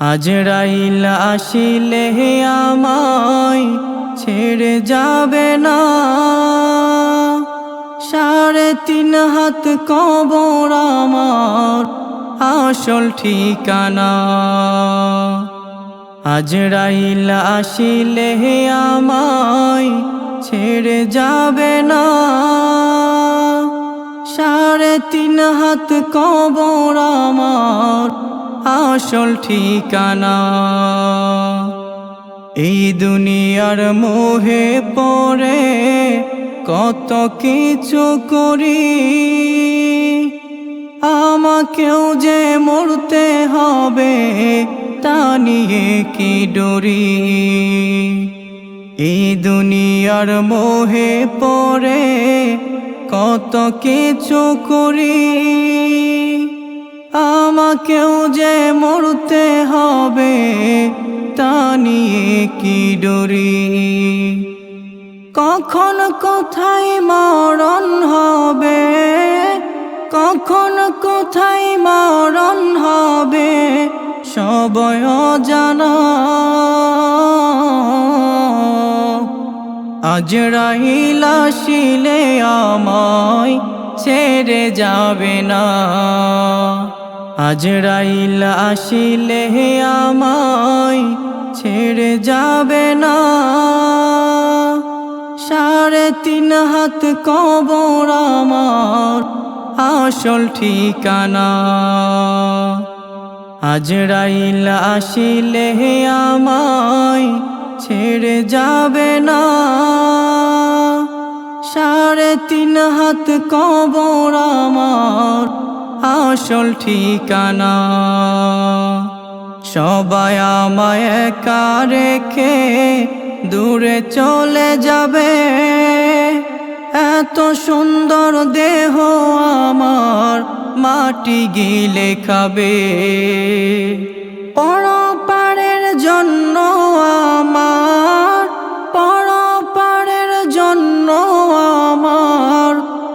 আজরাইল আসিলে আমায়, ছেড়ে যাবে না। সাড়ে তিন হাত কবর আমার, আসল ঠিকানা। আজরাইল আসিলে আমায়, ছেড়ে যাবে না। সাড়ে তিন হাত কবর আমার আসল ঠিকানা। এই দুনিয়ার মোহে পড়ে কত কিছু করি। আমাকেও যে মরতে হবে তা নিয়ে কি ডরি। এই দুনিয়ার মোহে পড়ে কত কিছু করি। আমাকেও যে মরতে হবে তা নিয়ে কি ডরি? কখন কোথায় মরণ হবে? কখন কোথায় মরণ হবে? সবয় জানা রাহিলা শিলে আমায় ছেড়ে যাবে না। আজ রাইল আসিলে আমায়, ছেড়ে যাবে না। সাড়ে তিন হাত কবর আমার, আসল ঠিকানা। আজ রাইল আসিলে আমায়, ছেড়ে যাবে না। সাড়ে তিন হাত কবর আমার আসল ঠিকানা। সবাই আমায় একা রেখে দূরে চলে যাবে। এত সুন্দর দেহ আমার মাটি গিলে খাবে। পরপারের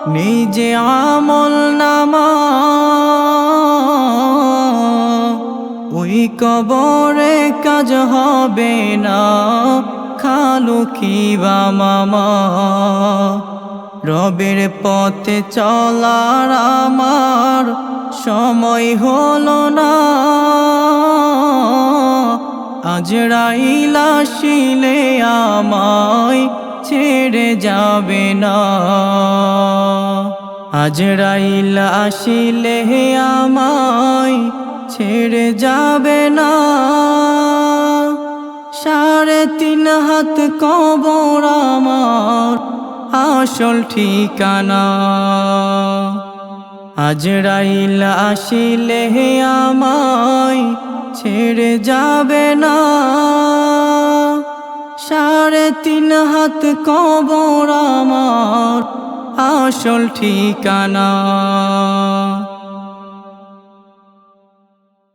নিজে আমল নামা। ওই কবরে কাজ হবে না খালু কিবা মামা। রবের পথে চলার আমার সময় হলো না। আজ রাইলা শিলে আমায় ছেড়ে যাবে না। আজ রাইলা আসিলে আমায় ছেড়ে যাবে না। সাড়ে তিন হাত কবর আমার আসল ঠিকানা। আজ রাইলা আসিলে আমায় ছেড়ে যাবে না। সাড়ে তিন হাত কবর আমার আসল ঠিকানা।